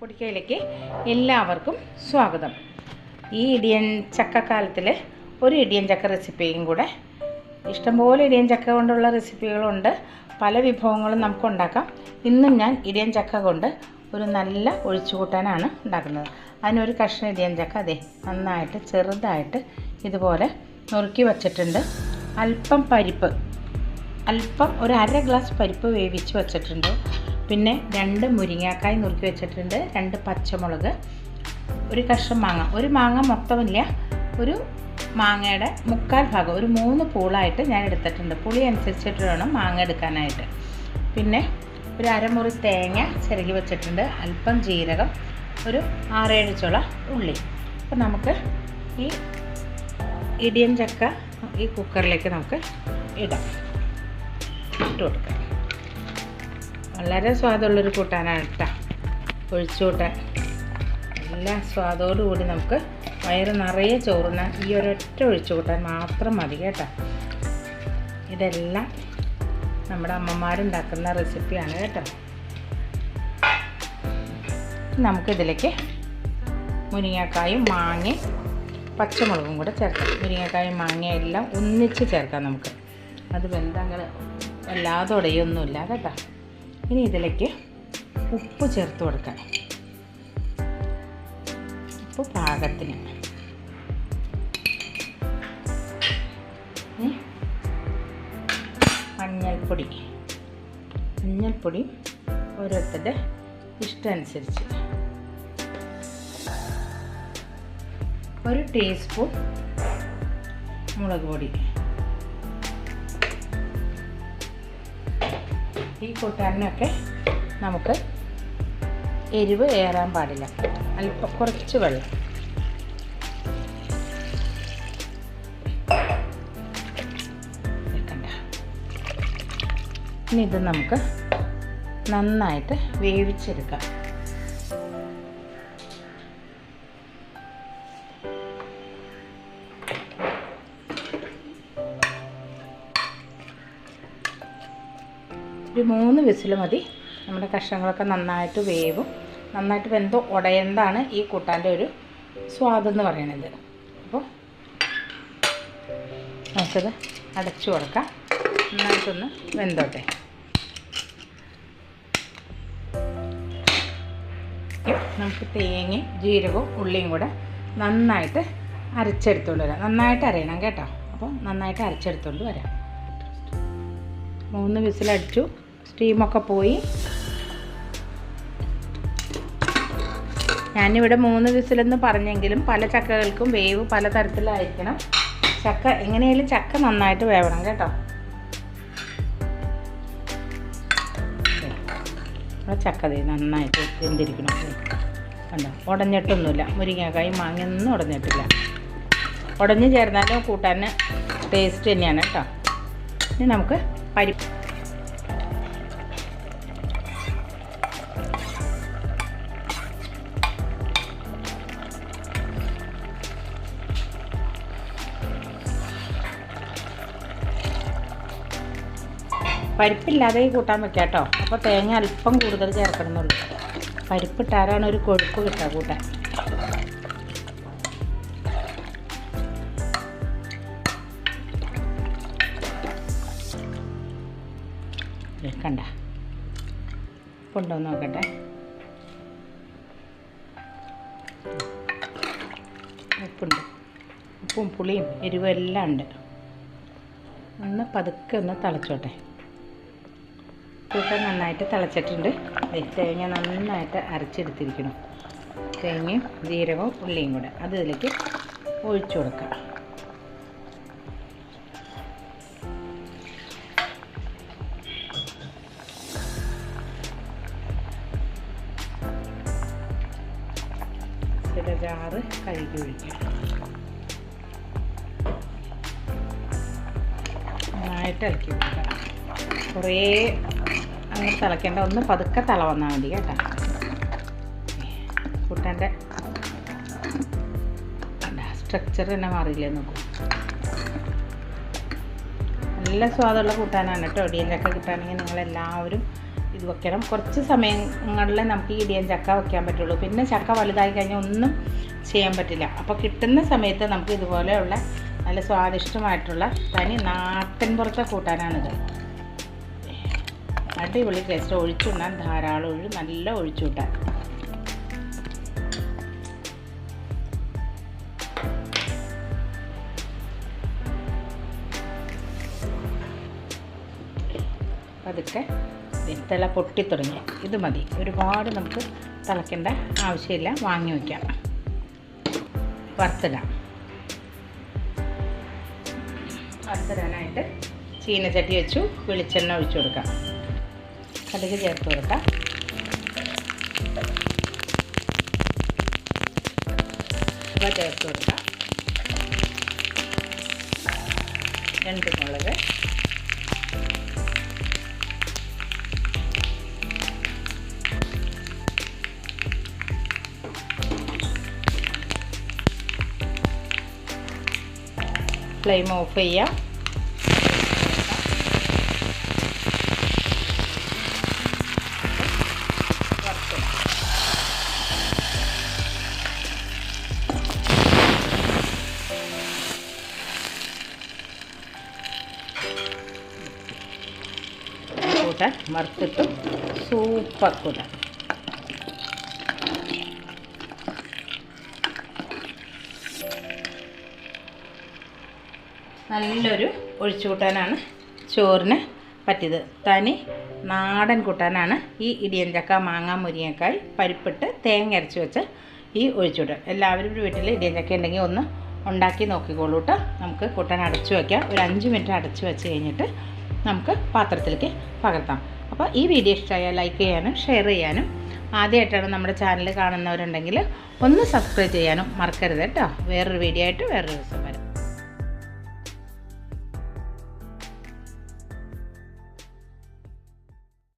പൊടിക്കയിലേക്ക് എല്ലാവർക്കും സ്വാഗതം. ഈ ഇടിയൻ ചക്കക്കാലത്തിൽ ഒരു ഇടിയൻ ചക്ക റെസിപ്പിയും കൂടെ ഇഷ്ടംപോലെ ഇടിയൻ ചക്ക കൊണ്ടുള്ള റെസിപ്പികളുണ്ട്. പല വിഭവങ്ങളും നമുക്ക് ഉണ്ടാക്കാം. ഇന്നും ഞാൻ ഇടിയൻ ചക്ക കൊണ്ട് ഒരു നല്ല ഒഴിച്ചുകൂട്ടാനാണ് ഉണ്ടാക്കുന്നത്. അതിനൊരു കഷ്ണ ഇടിയൻ ചക്ക അതെ നന്നായിട്ട് ചെറുതായിട്ട് ഇതുപോലെ നുറുക്കി വച്ചിട്ടുണ്ട്. അല്പം പരിപ്പ് അല്പം ഒരു അര ഗ്ലാസ് പരിപ്പ് വേവിച്ച് വെച്ചിട്ടുണ്ട്. പിന്നെ രണ്ട് മുരിങ്ങാക്കായ് നുറുക്കി വെച്ചിട്ടുണ്ട്. രണ്ട് പച്ചമുളക്. ഒരു കഷ്ണം മാങ്ങ. ഒരു മാങ്ങ മൊത്തമില്ല. ഒരു മാങ്ങയുടെ മുക്കാൽ ഭാഗം. ഒരു മൂന്ന് പൂളായിട്ട് ഞാൻ എടുത്തിട്ടുണ്ട്. പുളി അനുസരിച്ചിട്ട് വേണം മാങ്ങ എടുക്കാനായിട്ട്. പിന്നെ ഒരു അരമുറി തേങ്ങ ചിരകി വെച്ചിട്ടുണ്ട്. അല്പം ജീരകം. ഒരു ആറേഴ് ചുള ഉള്ളി. അപ്പം നമുക്ക് ഈ ഇടിയൻ ചക്ക ഈ കുക്കറിലേക്ക് നമുക്ക് ഇടാം. ഇട്ട് കൊടുക്കാം. വളരെ സ്വാദുള്ളൊരു കൂട്ടാനാണ് കേട്ടോ ഒഴിച്ചു കൂട്ടാൻ നല്ല സ്വാദോടുകൂടി നമുക്ക് വയറ് നിറയെ ചോറുന്ന ഈ ഒരൊറ്റ ഒഴിച്ചു കൂട്ടാൻ മാത്രം മതി കേട്ടോ. ഇതെല്ലാം നമ്മുടെ അമ്മമാരുണ്ടാക്കുന്ന റെസിപ്പിയാണ് കേട്ടോ. നമുക്കിതിലേക്ക് മുരിങ്ങക്കായും മാങ്ങയും പച്ചമുളകും കൂടെ ചേർക്കാം. മുരിങ്ങക്കായും മാങ്ങയും എല്ലാം ഒന്നിച്ച് ചേർക്കാം നമുക്ക്. അത് ബന്ധങ്ങൾ വല്ലാതെ ഉടയൊന്നുമില്ല കേട്ടോ. ഇനി ഇതിലേക്ക് ഉപ്പ് ചേർത്ത് കൊടുക്കണം. ഉപ്പ് പാകത്തിന്. മഞ്ഞൾപ്പൊടി. മഞ്ഞൾപ്പൊടി ഓരോരുത്തരുടെ ഇഷ്ടമനുസരിച്ച് ഒരു ടീസ്പൂൺ മുളക് പൊടി. ഈ കൂട്ടാനൊക്കെ നമുക്ക് എരിവ് ഏറാൻ പാടില്ല. അല്പം കുറച്ച് വെള്ളം. ഇനി ഇത് നമുക്ക് നന്നായിട്ട് വേവിച്ചെടുക്കാം. ഒരു മൂന്ന് വിസിൽ മതി. നമ്മുടെ കഷ്ണങ്ങളൊക്കെ നന്നായിട്ട് വേവും. നന്നായിട്ട് വെന്തോ ഉടയേണ്ടതാണ് ഈ കൂട്ടാന്റെ ഒരു സ്വാദെന്ന് പറയണത് അപ്പോൾ നമുക്കത് അടച്ചു കൊടുക്കാം. നന്നായിട്ടൊന്ന് വെന്തോട്ടെ. നമുക്ക് തേങ്ങയും ജീരകവും ഉള്ളിയും കൂടെ നന്നായിട്ട് അരച്ചെടുത്തുകൊണ്ട് വരാം. നന്നായിട്ട് അരയണം കേട്ടോ. അപ്പോൾ നന്നായിട്ട് അരച്ചെടുത്തുകൊണ്ട് വരാം. മൂന്ന് വിസിലടിച്ചു. സ്റ്റീമൊക്കെ പോയി. ഞാനിവിടെ മൂന്ന് വിസിലെന്ന് പറഞ്ഞെങ്കിലും പല ചക്കകൾക്കും വേവ് പല തരത്തിലായിരിക്കണം. ചക്ക എങ്ങനെയാലും ചക്ക നന്നായിട്ട് വേവണം കേട്ടോ. ചക്ക നന്നായിട്ട് വെന്തിരിക്കണം കണ്ടോ? ഉടഞ്ഞിട്ടൊന്നുമില്ല. മുരിങ്ങക്കായും മാങ്ങയൊന്നും ഉടഞ്ഞിട്ടില്ല. ഉടഞ്ഞു ചേർന്നാലും കൂട്ടാൻ ടേസ്റ്റ് തന്നെയാണ് കേട്ടോ. ഇനി നമുക്ക് പരിപ്പ് പരിപ്പില്ലാതെ കൂട്ടാൻ വെക്കാം കേട്ടോ. അപ്പോൾ തേങ്ങ അല്പം കൂടുതൽ ചേർക്കണമെന്നുള്ളൂ. പരിപ്പിട്ടാലാണ് ഒരു കൊഴുപ്പ് കിട്ടുക കൂട്ടാൻ. കണ്ട. കൊണ്ടുവന്ന് നോക്കട്ടെ. ഉപ്പുണ്ട്. ഉപ്പും പുളിയും എരിവും എല്ലാം ഉണ്ട്. ഒന്ന് പതുക്കെ ഒന്ന് തിളച്ചോട്ടെ. കൂട്ടൻ നന്നായിട്ട് തിളച്ചിട്ടുണ്ട്. തേങ്ങ നന്നായിട്ട് അരച്ചെടുത്തിരിക്കണം. തേങ്ങയും ജീരകവും ഉള്ളിയും കൂടെ അത് ഇതിലേക്ക് ഒഴിച്ചു കൊടുക്കാം. ചില ജാറ് കഴുകി ഒഴിക്കാം. നന്നായിട്ട് ഇളക്കി കൊടുക്കാം കുറേ അങ്ങനെ തിളയ്ക്കേണ്ട. ഒന്ന് പതുക്കെ തിള വന്നാൽ മതി കേട്ടോ. കൂട്ടാന്റെ സ്ട്രക്ചർ തന്നെ മാറിയില്ലേ നോക്കൂ. നല്ല സ്വാദുള്ള കൂട്ടാനാണ് കേട്ടോ ഇടിയഞ്ചക്ക കിട്ടുകയാണെങ്കിൽ നിങ്ങളെല്ലാവരും ഇത് വെക്കണം. കുറച്ച് സമയങ്ങളിൽ നമുക്ക് ഈ ഇടിയൻ ചക്ക വെക്കാൻ പറ്റുള്ളൂ. പിന്നെ ചക്ക വലുതായി കഴിഞ്ഞാൽ ഒന്നും ചെയ്യാൻ പറ്റില്ല. അപ്പോൾ കിട്ടുന്ന സമയത്ത് നമുക്ക് ഇതുപോലെയുള്ള നല്ല സ്വാദിഷ്ടമായിട്ടുള്ള തനി നാട്ടിൻ പുറത്തെ കൂട്ടാനാണിത്. അടിപൊളി ടേസ്റ്റ് ഒഴിച്ചുണ്ണാൻ ധാരാളം ഒഴി നല്ല ഒഴിച്ചു കൂട്ടാൻ. പതുക്കെ തിള പൊട്ടിത്തുടങ്ങി ഇത് മതി. ഒരുപാട് നമുക്ക് തിളയ്ക്കേണ്ട ആവശ്യമില്ല. വാങ്ങി വയ്ക്കാം വറുത്തിടാം. വറുത്തിടാനായിട്ട് ചീനച്ചട്ടി വെച്ചു. വെളിച്ചെണ്ണ ഒഴിച്ചു കൊടുക്കാം. കടുക് ചേർത്ത് കൊടുക്കാം. ഇവ ചേർത്ത് കൊടുക്കാം. രണ്ട് മുളക്. ഫ്ലെയിം ഓഫ് ചെയ്യാം. കൂട്ടാൻ വറുത്തിട്ട് സൂപ്പർ കൂട്ടാൻ നല്ലൊരു ഒഴിച്ചു കൂട്ടാനാണ് ചോറിന് പറ്റിയത്. തനി നാടൻ കൂട്ടാനാണ് ഈ ഇടിയൻ ചക്ക മാങ്ങ മുരിങ്ങക്കായ് പരിപ്പിട്ട് തേങ്ങ അരച്ച് വെച്ച് ഈ ഒഴിച്ചുകൂട്ടാൻ എല്ലാവരും ഒരു വീട്ടിൽ ഇടിയൻ ചക്ക ഉണ്ടെങ്കിൽ ഒന്ന് ഉണ്ടാക്കി നോക്കിക്കോളൂ കേട്ടോ നമുക്ക് കൂട്ടാൻ അടച്ചു വയ്ക്കാം ഒരു അഞ്ച് മിനിറ്റ് അടച്ചു വെച്ച് കഴിഞ്ഞിട്ട് നമുക്ക് പാത്രത്തിലേക്ക് പകർത്താം. അപ്പോൾ ഈ വീഡിയോ ഇഷ്ടമായാൽ ലൈക്ക് ചെയ്യാനും ഷെയർ ചെയ്യാനും. ആദ്യമായിട്ടാണ് നമ്മുടെ ചാനൽ കാണുന്നവരുണ്ടെങ്കിൽ ഒന്ന് സബ്സ്ക്രൈബ് ചെയ്യാനും മറക്കരുത് കേട്ടോ. വേറൊരു വീഡിയോ ആയിട്ട് വേറൊരു ദിവസം